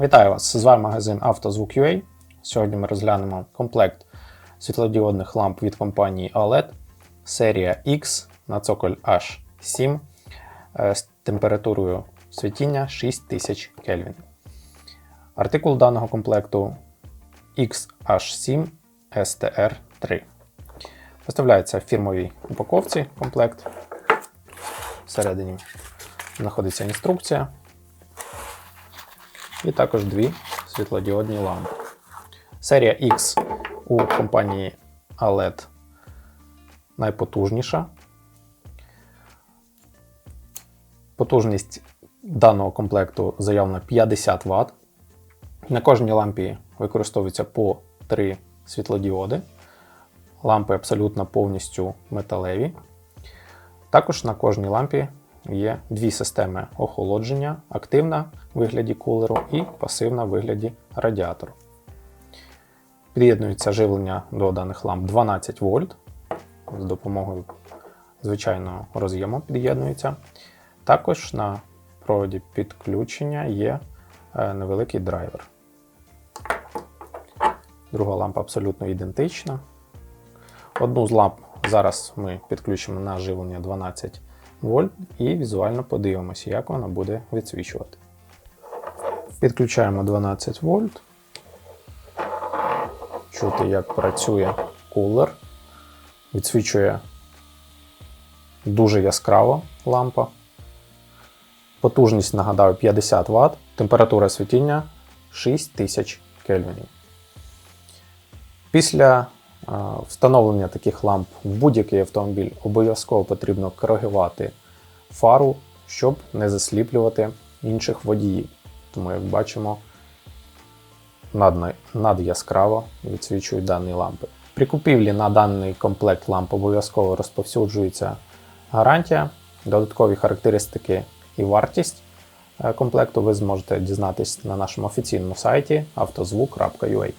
Вітаю вас! З вами магазин «Автозвук.UA». Сьогодні ми розглянемо комплект світлодіодних ламп від компанії OLED серія X на цоколь H7 е, з температурою світіння 6000 Кельвін. Артикул даного комплекту XH7 STR3. Поставляється в фірмовій упаковці комплект. Всередині знаходиться інструкція. І також дві світлодіодні лампи. Серія X у компанії OLED найпотужніша. Потужність даного комплекту заявлена 50 Вт. На кожній лампі використовується по 3 світлодіоди. Лампи абсолютно повністю металеві. Також на кожній лампі є дві системи охолодження: активна в вигляді кулеру і пасивна в вигляді радіатору. Під'єднується живлення до даних ламп 12 вольт. З допомогою звичайного роз'єму під'єднується. Також на проводі підключення є е, невеликий драйвер. Друга лампа абсолютно ідентична. Одну з ламп зараз ми підключимо на живлення 12 вольт і візуально подивимося, як вона буде відсвічувати. Підключаємо 12 вольт. Чути, як працює кулер. Відсвічує дуже яскраво лампа. Потужність, нагадаю, 50 Вт. Температура світіння 6000 кельвінів. Після встановлення таких ламп в будь-який автомобіль обов'язково потрібно коригувати фару, щоб не засліплювати інших водіїв. Тому, як бачимо, над, над яскраво відсвічують дані лампи. При купівлі на даний комплект ламп обов'язково розповсюджується гарантія, додаткові характеристики і вартість е, комплекту ви зможете дізнатись на нашому офіційному сайті автозвук.ua.